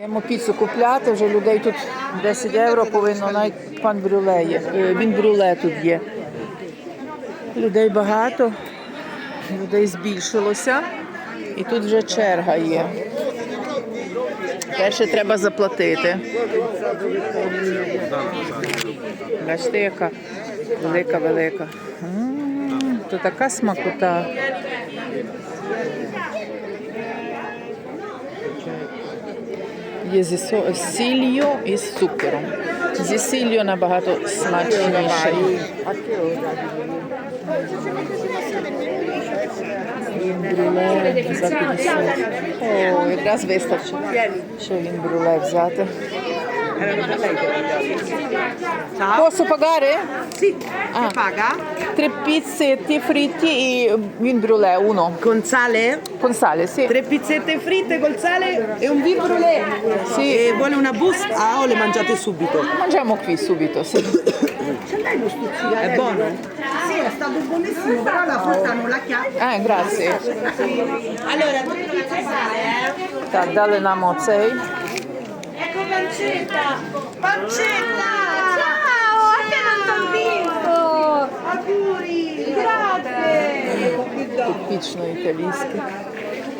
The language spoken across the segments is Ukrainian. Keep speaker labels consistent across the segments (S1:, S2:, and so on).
S1: Йдемо піцу купляти, вже людей тут 10 євро повинно, навіть пан брюле є. Е, Він брюле тут є. Людей багато, людей збільшилося. І тут вже черга є. Перше треба заплатити. Бачите, яка велика, велика. М, То така смакота. Є зі сіллю і з цукером. Зі сіллю набагато смачніше. Брюле за 50. О, якраз вистачить, що він брюле взяти. Ciao. Posso pagare?
S2: Sì,
S1: ah.
S2: paga?
S1: Tre pizzetti fritti e vin brulè, uno.
S2: Con sale?
S1: Con sale, sì.
S2: Tre pizzette fritte col sale e un vin brulè.
S1: Sì.
S2: E vuole una busta? Ah, o le mangiate subito?
S1: Mangiamo qui subito, sì. Ce l'hai lo stuzzicarello?
S2: Eh, è buono? Sì, è stato buonissimo, però la frutta non la chiave.
S1: Eh, grazie.
S2: Allora, tutti i sale, eh?
S1: Da, dalle
S2: namozei Pancetta! Pancetta! Ciao! A te non t'ho visto! Auguri! Grazie!
S1: Типічно італійський.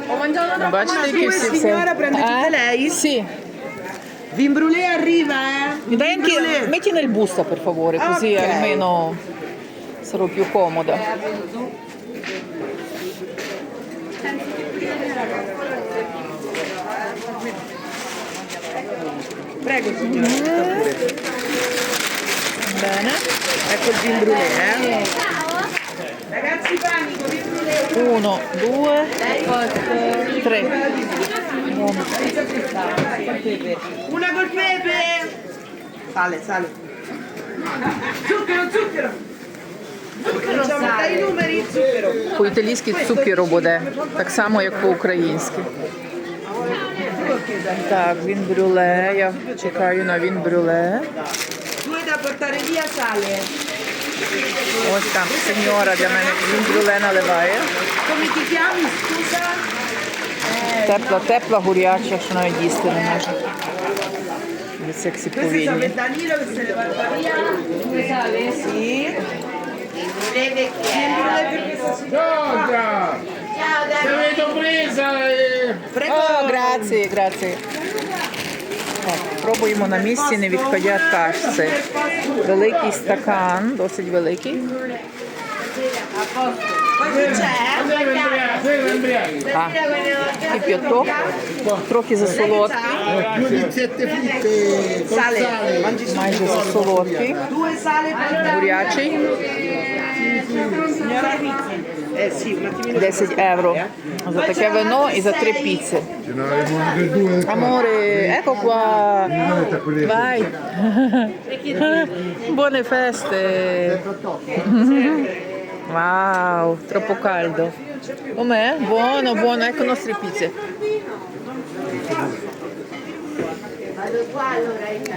S2: Ho mangiato troppo
S1: Бачите, які
S2: Due
S1: всі
S2: signora prende tutte
S1: Eh?
S2: lei?
S1: Sì.
S2: Vin brûlé arriva, eh?
S1: Mi dai
S2: Vin
S1: anche,
S2: brûlé.
S1: metti nel busto per favore, così
S2: Ok.
S1: almeno sarò più comoda.
S2: Prego signora.
S1: Bene.
S2: Ecco il vin brûlé, eh? Ragazzi panico, vin brûlé.
S1: Uno, due, tre.
S2: Una col pepe. Sale, sale. Zucchero, zucchero. Zucchero sale. Dai i numeri, zucchero.
S1: По-італійськи цукеру буде, так само, як по-українськи. Так, він брюле. Я чекаю на він брюле. Ось там сеньора для мене він брюле наливає. Тепла, тепла, горяча, що навіть їсти не може. Сексі
S2: Questo è
S1: повільні.
S2: San
S3: Vedo presa! eh.
S1: О, граці, граці. Так, пробуємо на місці, не відходя від кашці. Великий стакан, досить великий. А, кип'яток, трохи засолодкий, майже засолодкий, бурячий, 10 euro za takie wino i za tre pizze.
S3: Ce n'avevo anche due.
S1: Amore, ecco, ecco qua. Vai. Buone feste. Wow, troppo caldo. Com'è? Buono, buono, ecco le nostre pizze.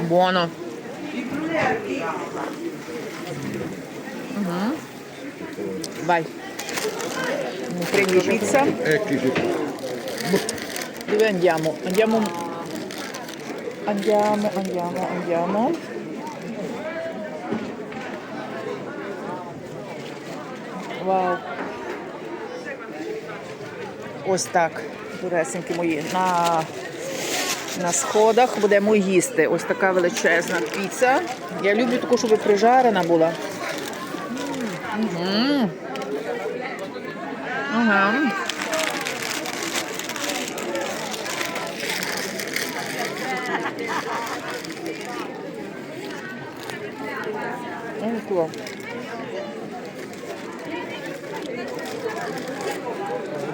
S1: Buono. Uh mhm. -huh. Vai. Prendi pizza. Dove andiamo? Andiamo. Andiamo, andiamo, andiamo. Вау. Ось так, дуресенькі мої. На, на сходах будемо їсти. Ось така величезна піца. Я люблю таку, щоб прижарена була. М. Aham. Um clô.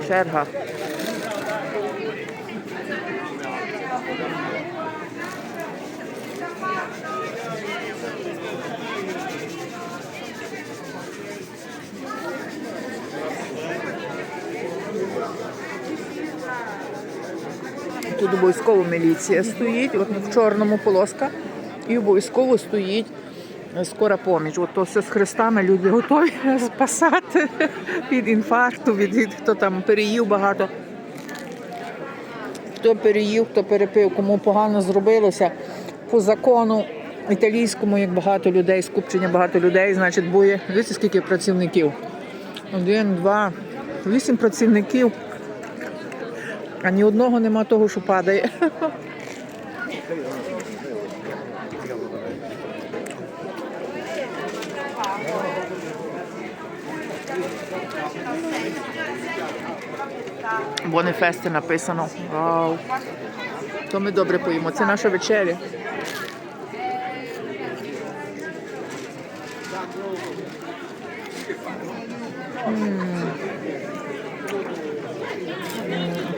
S1: Şerha. Тут обов'язково міліція стоїть, от в чорному полоска, і обов'язково стоїть скора поміч. От то все з хрестами люди готові спасати від інфаркту, від, від хто там переїв багато. Хто переїв, хто перепив, кому погано зробилося по закону італійському, як багато людей, скупчення багато людей, значить, буде. Дивіться, скільки працівників. Один, два, вісім працівників. А ні одного нема того, що падає. Бонефесте написано. Вау. То ми добре поїмо. Це наша вечеря.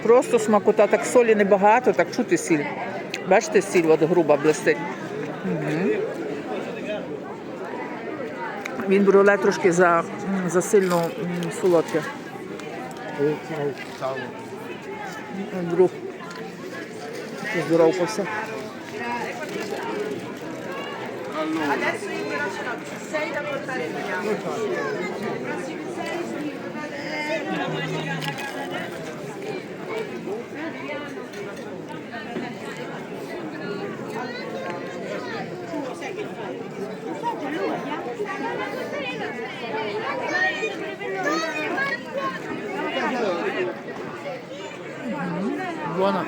S1: Просто смакота, так солі небагато, так чути сіль. Бачите, сіль от груба блистить. Мгм. Він бруле трошки за, за сильно солодке. Друг. Поздоровкався.
S2: Adesso io ce l'ho 6 da portare via.
S1: Buona.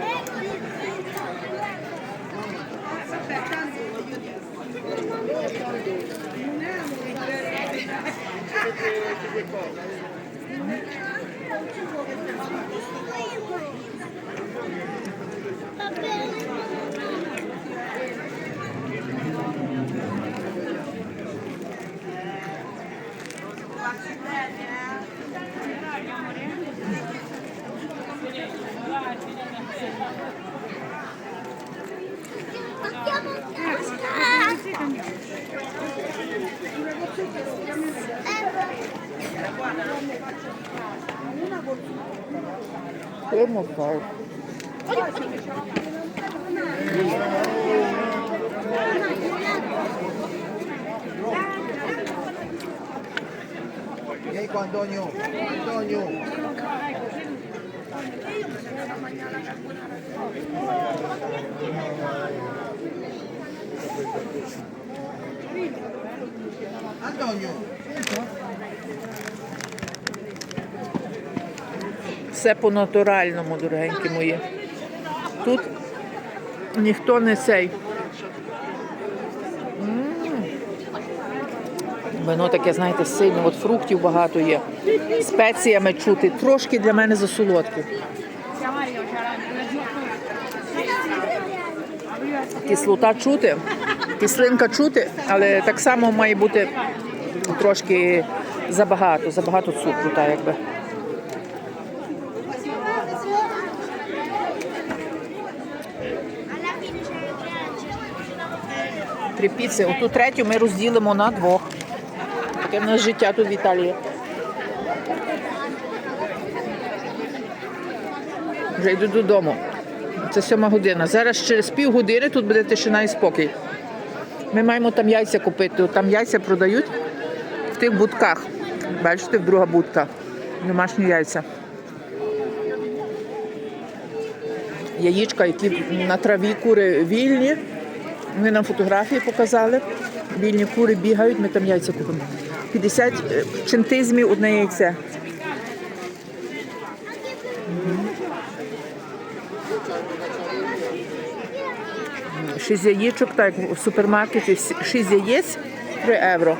S1: Mm-hmm. Papel.
S4: extremo sol. Y ahí Antônio? Antonio, Antonio. Antonio.
S1: Все по-натуральному, дорогенькі мої. Тут ніхто не цей. Вино таке, знаєте, сильне, от фруктів багато є. Спеціями чути. Трошки для мене засолодке. Кислота чути, кислинка чути, але так само має бути трошки забагато, забагато цукру, так якби. Три піци. Оту третю ми розділимо на двох. Таке в нас життя тут в Італії. Вже йду додому. Це сьома година. Зараз через пів години тут буде тишина і спокій. Ми маємо там яйця купити. Там яйця продають в тих будках. Бачите, друга будка. Домашні яйця. Яєчка, які на траві кури вільні. Вони нам фотографії показали. Вільні кури бігають, ми там яйця купимо. 50 чентизмів одне яйце. Шість яєчок, так в супермаркеті, шість яєць 3 євро.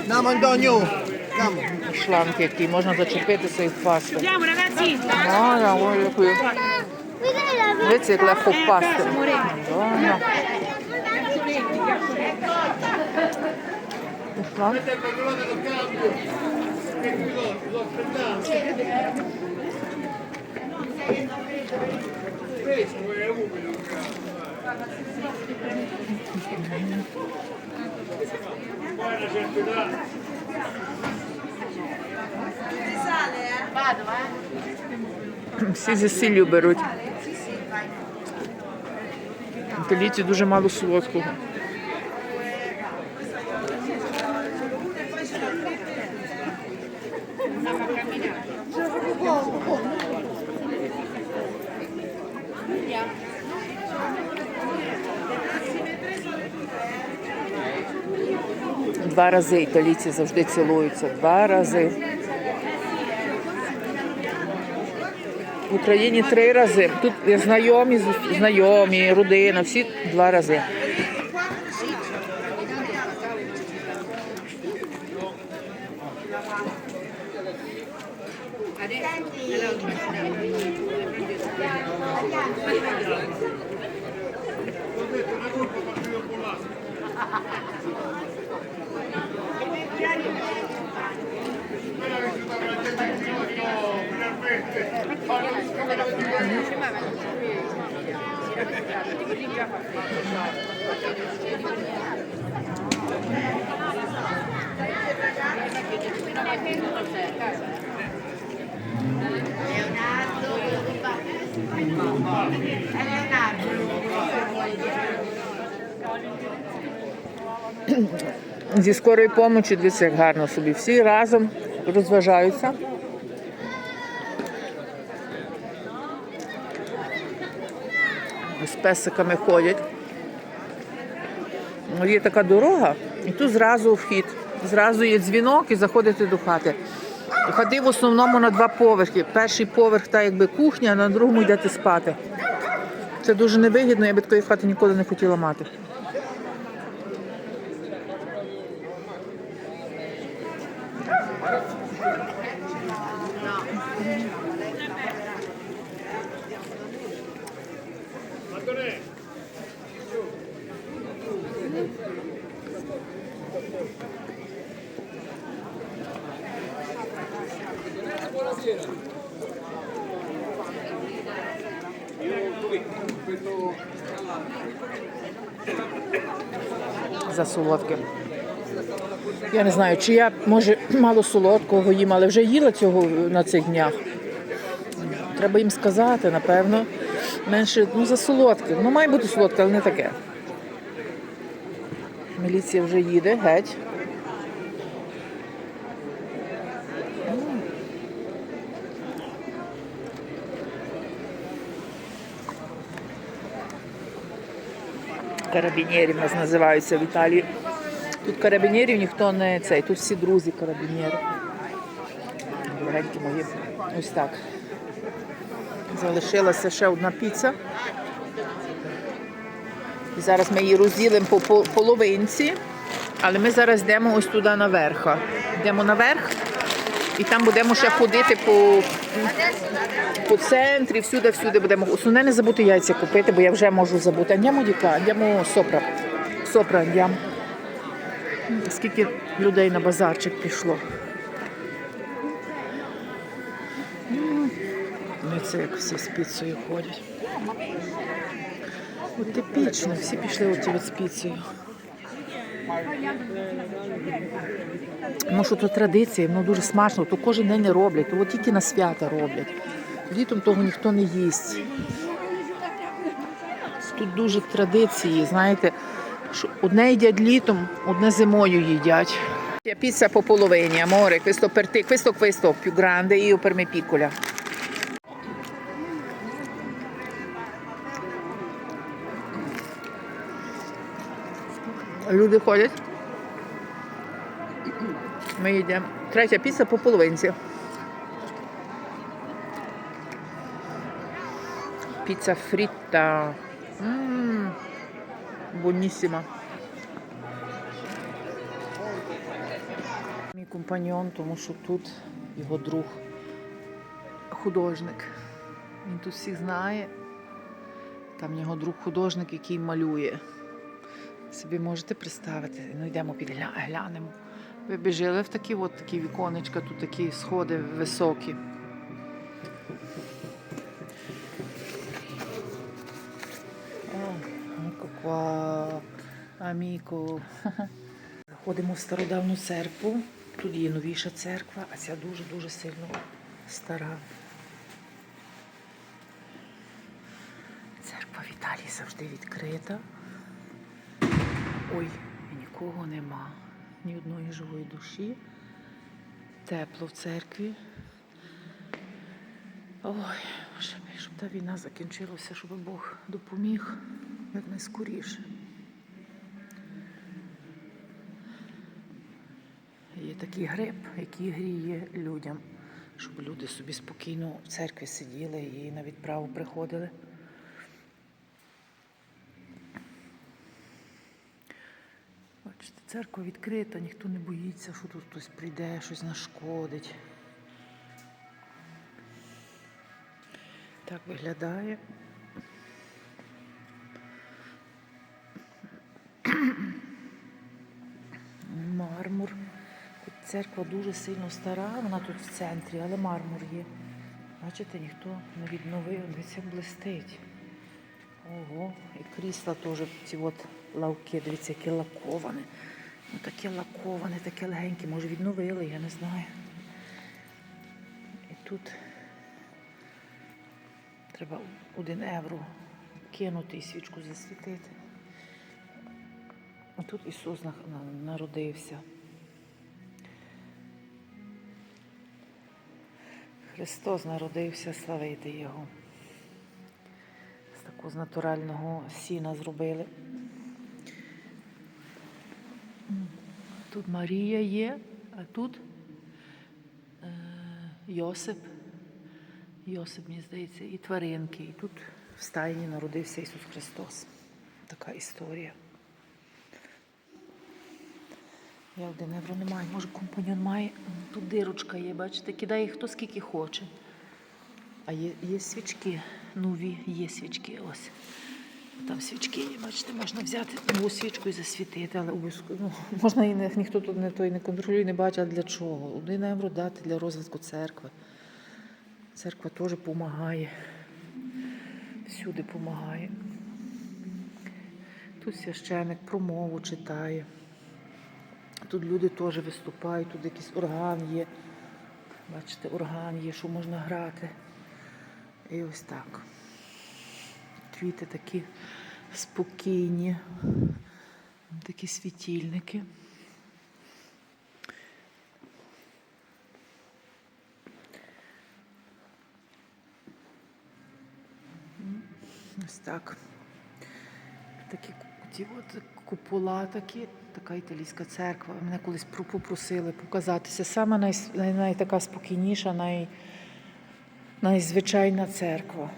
S4: Andiamo Antonio. Andiamo.
S1: Шланги, які можна зачепитися і впасти.
S5: Andiamo ragazzi!
S1: Ага, ой, дякую. Дивіться, як легко впасти. Ага. Шланг.
S2: Vado, eh?
S1: Всі зі беруть. Італійці дуже мало солодкого. Два рази італійці завжди цілуються. Два рази. В Україні три рази. Тут знайомі, знайомі, родина, всі два рази. Зі скорої помочі, дивіться, як гарно собі. Всі разом розважаються. Песиками ходять. Є така дорога, і тут зразу вхід. Зразу є дзвінок і заходити до хати. Ходив в основному на два поверхи. Перший поверх та якби кухня, а на другому йдете спати. Це дуже невигідно, я би такої хати ніколи не хотіла мати. За солодке. Я не знаю, чи я може мало солодкого їм, але вже їла цього на цих днях. Треба їм сказати, напевно. Менше ну, за. Ну, має бути солодке, але не таке. Міліція вже їде, геть. Карабінєрів нас називаються в Італії. Тут карабінєрів ніхто не цей, тут всі друзі карабінєри. Дорогенькі мої. Ось так. Залишилася ще одна піца. І зараз ми її розділимо по по- половинці, але ми зараз йдемо ось туди наверх. Йдемо наверх і там будемо ще ходити по, по центрі, всюди-всюди будемо. Основне не забути яйця купити, бо я вже можу забути. Andiamo di qua, andiamo sopra. Sopra. Скільки людей на базарчик пішло. М, Ну, це як всі з піцею ходять. От типічно, всі пішли оті от з піцею. Ну, що то традиція, воно дуже смачно, то кожен день не роблять, то тільки на свята роблять. Літом того ніхто не їсть. Тут дуже традиції, знаєте, що одне їдять літом, одне зимою їдять. Pizza по половині, amore, questo per te, questo questo più grande, io per me piccola. Люди ходять. Ми йдемо. Третя піца по половинці. Піца фрітта. Buonissima. Мій компаньон, тому що тут його друг художник. Він тут всіх знає. Там його друг художник, який малює собі можете представити. Ну йдемо під глянемо. Ви біжили в такі от такі віконечка, тут такі сходи високі. Аміко, аміко. Заходимо в стародавну церкву. Тут є новіша церква, а ця дуже-дуже сильно стара. Церква Віталії завжди відкрита. Ой, нікого нема. Ні одної живої душі. Тепло в церкві. Ой, щоб та війна закінчилася, щоб Бог допоміг якнайскоріше. Є такий гриб, який гріє людям, щоб люди собі спокійно в церкві сиділи і на відправу приходили. Бачите, церква відкрита, ніхто не боїться, що тут хтось прийде, щось нашкодить. Так виглядає. Мармур. Тут церква дуже сильно стара, вона тут в центрі, але мармур є. Бачите, ніхто не відновив, дивіться, блистить. Ого, і крісла теж ці от лавки, дивіться, які лаковане. Ну таке лаковане, таке легеньке, може відновили, я не знаю. І тут треба один євро кинути і свічку засвітити. А тут Ісус на- на- народився. Христос народився, славити Його. З такого з натурального сіна зробили. Тут Марія є, а тут е, Йосип. Йосип, мені здається, і тваринки. І тут в стайні народився Ісус Христос. Така історія. Я один євро не маю. Може, компаньон має. Тут дирочка є, бачите, кидає хто скільки хоче. А є, є свічки, нові, є свічки. Ось. Там свічки є, бачите, можна взяти нову свічку і засвітити, але ну, можна і не, ніхто тут не той не контролює, не бачить, а для чого. Один євро дати для розвитку церкви. Церква теж допомагає. Всюди допомагає. Тут священик промову читає. Тут люди теж виступають, тут якийсь орган є. Бачите, орган є, що можна грати. І ось так. Квіти такі спокійні, такі світильники. Ось так. Такі ці от купола такі, така італійська церква. Мене колись попросили показатися. Саме най, най, най, така спокійніша, най, найзвичайна церква.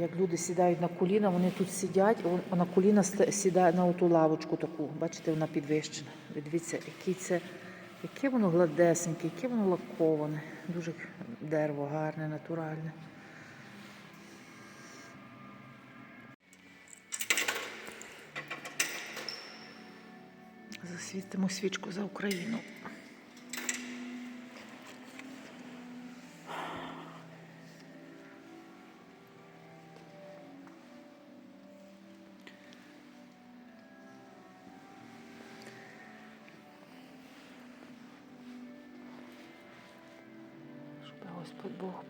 S1: Як люди сідають на коліна, вони тут сидять, а на коліна сідає на оту лавочку таку. Бачите, вона підвищена. Дивіться, який це, яке воно гладесеньке, яке воно лаковане. Дуже дерево гарне, натуральне. Засвітимо свічку за Україну. Господь Бог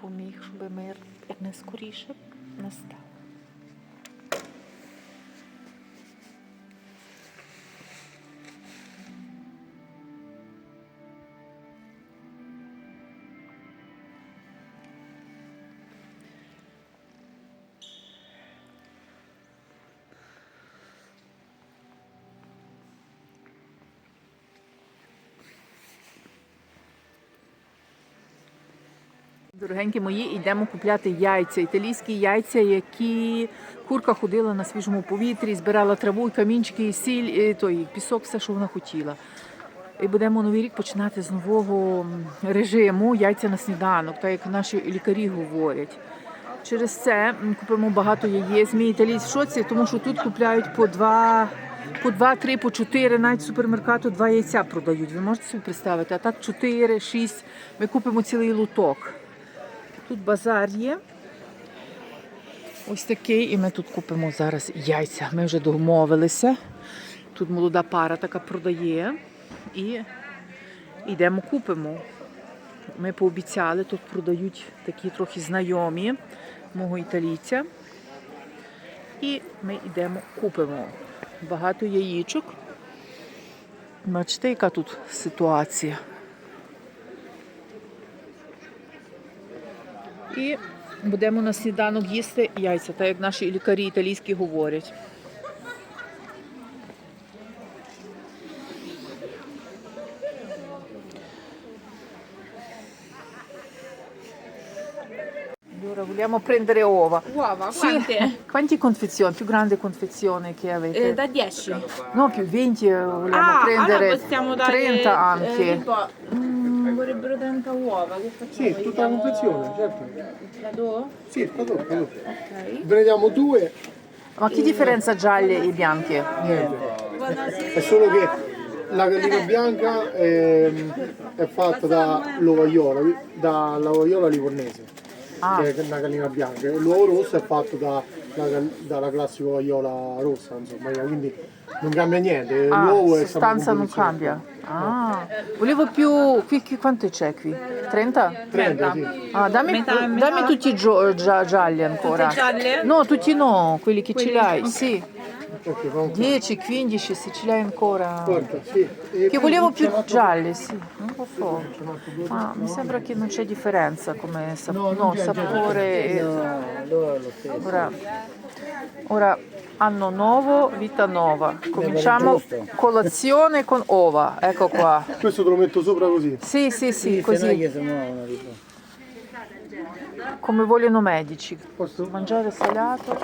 S1: поміг, щоб мир якнайскоріше настав. Дорогенькі мої, йдемо купляти яйця. Італійські яйця, які курка ходила на свіжому повітрі, збирала траву, і камінчики, і сіль, і той пісок, все, що вона хотіла. І будемо новий рік починати з нового режиму яйця на сніданок, так як наші лікарі говорять. Через це м, купимо багато яєць. Мій італійць в шоці, тому що тут купляють по два, по два, три, по чотири, навіть в супермеркату два яйця продають. Ви можете собі представити? А так чотири, шість. Ми купимо цілий луток. Тут базар є. Ось такий, і ми тут купимо зараз яйця. Ми вже домовилися. Тут молода пара така продає. І йдемо купимо. Ми пообіцяли, тут продають такі трохи знайомі. мого італійця. І ми йдемо купимо багато яєчок. Бачите, яка тут ситуація. І будемо на сніданок їсти яйця, так як наші лікарі італійські говорять. Allora, vogliamo prendere uova.
S5: Uova,
S1: Sì.
S5: quante?
S1: Quanti confezioni? Più grande confezione che avete?
S5: Eh, da 10.
S1: No, più 20 eh, vogliamo
S5: ah,
S1: prendere
S5: allora possiamo dare
S1: 30
S5: eh,
S1: anche.
S5: tipo, mm, vorrebbero 30 uova, che facciamo?
S3: Sì, tutta la confezione, certo.
S5: La do?
S3: Sì, vado, vado.
S5: Ok.
S3: Ve ne diamo due,
S1: Ma che differenza gialle e bianche?
S3: niente. È solo che la gallina bianca ehm, è fatta dall'ovaiola, dall'ovaiola livornese,
S1: Ah.
S3: che è una gallina bianca. E l'uovo rosso è fatto da- da- dalla classica ovaiola rossa, insomma, quindi non cambia niente.
S1: Ah,
S3: L'uovo
S1: sostanza non cambia. Ah, volevo più. Qui, qui quanto c'è qui? 30?
S3: 30, sì.
S1: Ah, dammi,
S5: Metà metà.
S1: dammi tutti i gio- gia- gialli ancora.
S5: Tutti gialli?
S1: No, tutti no, quelli che ce
S5: Quelli-
S1: l'hai,
S5: ok.
S1: sì.
S3: Ok, fa un
S1: 10, 15 se ce l'hai ancora. Che volevo più
S3: un
S1: gialli, sì, non lo so. Ma mi sembra che non c'è differenza come sap-
S3: No,
S1: sapore. Ora, ora anno nuovo, vita nuova. Cominciamo colazione con ova. Ecco qua.
S3: Questo te lo metto sopra così.
S1: Sì, sì, sì, così. Come vogliono medici. Mangiare salato,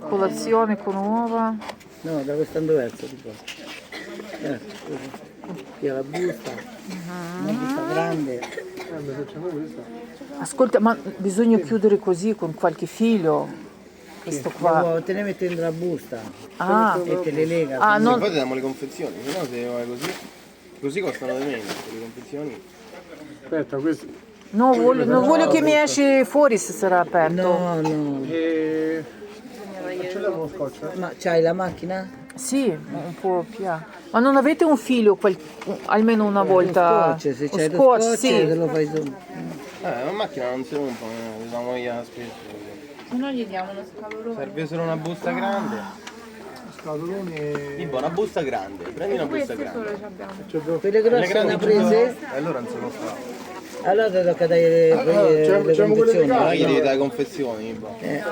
S1: colazione con uova.
S6: No, da quest'anno verso tipo. Eh, così. Qui la busta, una busta grande.
S3: Eh, mi facciamo questa.
S1: Ascolta, ma bisogna chiudere così con qualche filo. Questo qua.
S6: uova te ne metti la busta
S1: Ah,
S6: e te le lega.
S1: ah, non,
S7: poi ti diamo le confezioni, se no se vai così, così costano di meno, le confezioni.
S3: Aspetta, questo.
S1: no, voglio, non voglio che mi esci fuori se sarà aperto.
S6: No, no.
S3: E... Facciamo uno scotch, eh?
S6: Ma c'hai la macchina?
S1: Sì, un po' piano. Ma non avete un filo quel- almeno una volta?
S6: Scotch, se
S1: Un
S6: c'hai lo
S1: scotch,
S6: scotch
S1: sì.
S6: te lo fai tu.
S7: Eh, la macchina non si rompe, eh, usiamo via spesso.
S5: Se no gli diamo uno scalorone.
S7: Serve solo una busta grande.
S3: Scatoloni e...
S7: Tipo una busta grande, prendi una busta
S5: Queste
S7: grande.
S5: solo ci abbiamo.
S3: C'è due-
S6: Quelle
S7: Le
S6: grosse
S7: grandi
S6: prese?
S7: E allora non si può fare.
S6: Allora ti tocca dare le,
S3: Allora,
S6: le,
S3: c'è-
S6: le
S3: c'è quelle di
S6: confezioni.
S3: casa.
S7: Non è che devi dare confezioni, boh.
S6: Eh,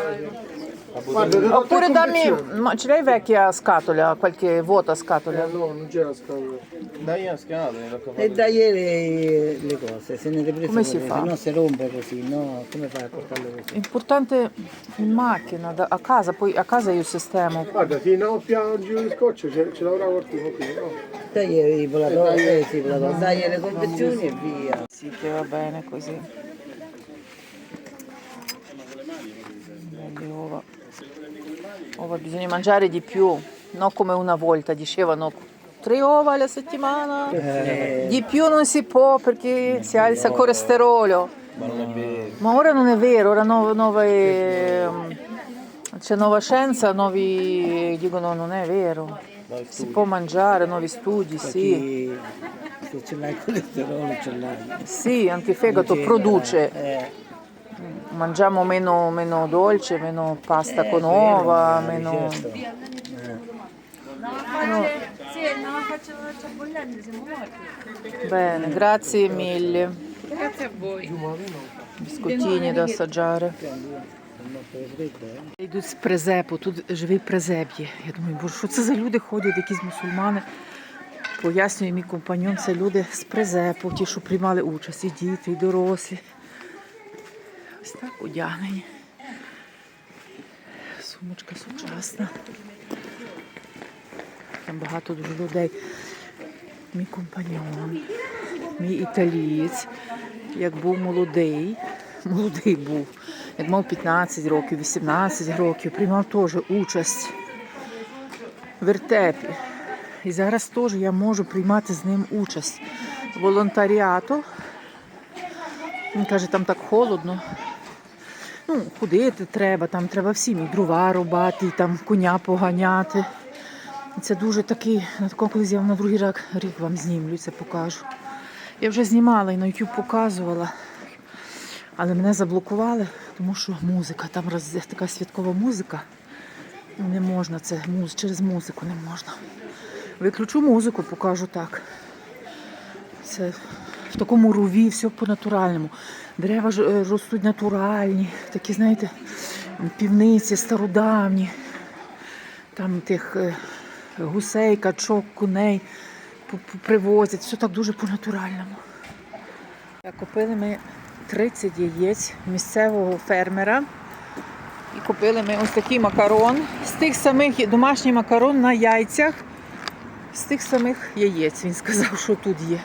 S3: Guarda,
S1: Oppure dammi, ma ce l'hai vecchia scatola, qualche vuota
S3: Eh,
S1: scatola?
S3: no, non c'è la scatola.
S7: Dai una scatola, ne tocca
S6: e dai le, le cose, se ne prese
S1: Come si fa?
S6: Se no si rompe così, no? Come fai a portarle così?
S1: Importante in macchina, da- a casa, poi a casa io sistemo.
S3: Guarda, ti innappia un giro di scotch, ce, ce l'avrà qualcuno qui, no?
S6: Dai i volatori, eh, sì, dai le confezioni e via.
S1: Sì, che va bene così. Belle uova. Uova bisogna mangiare di più, non come una volta dicevano tre uova alla settimana. Di più non si può perché si alza il colesterolo.
S7: Ma.
S1: Ma ora non è vero, ora nuove, nuove- c'è nuova scienza, nuovi dicono non è vero. Si può mangiare, nuovi studi, sì.
S6: Se ce l'hai il colesterolo ce l'hai.
S1: Sì, anche il fegato produce.
S6: Eh,
S1: Mangiamo meno, meno dolce, meno pasta con uova, meno...
S6: certo.
S1: Bene, grazie mille.
S5: Grazie a voi.
S1: Biscottini da assaggiare. Йдуть з презепу, тут живий презеп є. Я думаю, боже, що це за люди ходять, якісь мусульмани. Пояснює мій компаньон, це люди з презепу, ті, що приймали участь, і діти, і дорослі. Ось так одягнені. Сумочка сучасна. Там багато дуже людей. Мій компаньон, мій італієць, як був молодий, молодий був, як мав 15 років, 18 років, приймав теж участь в вертепі. І зараз теж я можу приймати з ним участь. Волонтаріато. Він каже, там так холодно. Ну, ходити треба, там треба всім і дрова рубати, там коня поганяти. Це дуже такий, на такому колись я на другий рік, рік вам знімлю, це покажу. Я вже знімала і на YouTube показувала. Але мене заблокували, тому що музика, там роз... така святкова музика. Не можна це муз... через музику не можна. Виключу музику, покажу так. Це в такому руві, все по-натуральному. Дерева е, ростуть натуральні, такі, знаєте, півниці стародавні. Там тих е, гусей, качок, п- привозять. Все так дуже по-натуральному. Купили ми 30 яєць місцевого фермера. І купили ми ось такий макарон. З тих самих домашній макарон на яйцях, з тих самих яєць. Він сказав, що тут є.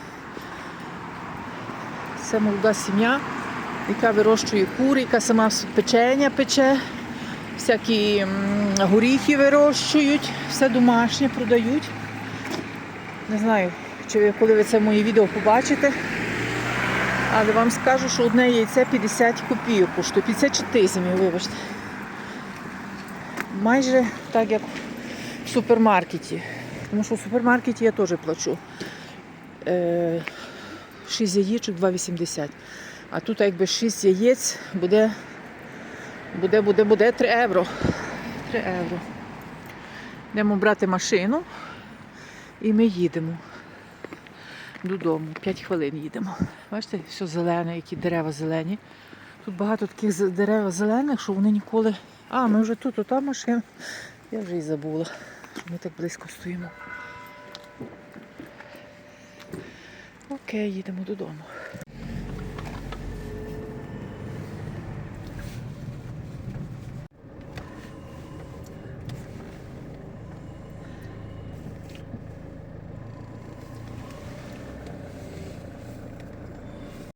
S1: Це молода сім'я, яка вирощує кури, яка сама печення пече, всякі горіхи вирощують, все домашнє продають. Не знаю, чи коли ви це моє відео побачите. Але вам скажу, що одне яйце 50 копійок коштує, 54 зимі, вибачте. Майже так, як в супермаркеті. Тому що в супермаркеті я теж плачу. Е, 6 яєчок 2,80. А тут якби 6 яєць буде, буде, буде, буде 3 євро. 3 євро. Йдемо брати машину і ми їдемо додому. 5 хвилин їдемо. Бачите, все зелене, які дерева зелені. Тут багато таких дерев зелених, що вони ніколи. А, ми вже тут, ота машина. Я вже і забула, що ми так близько стоїмо. Окей, їдемо додому.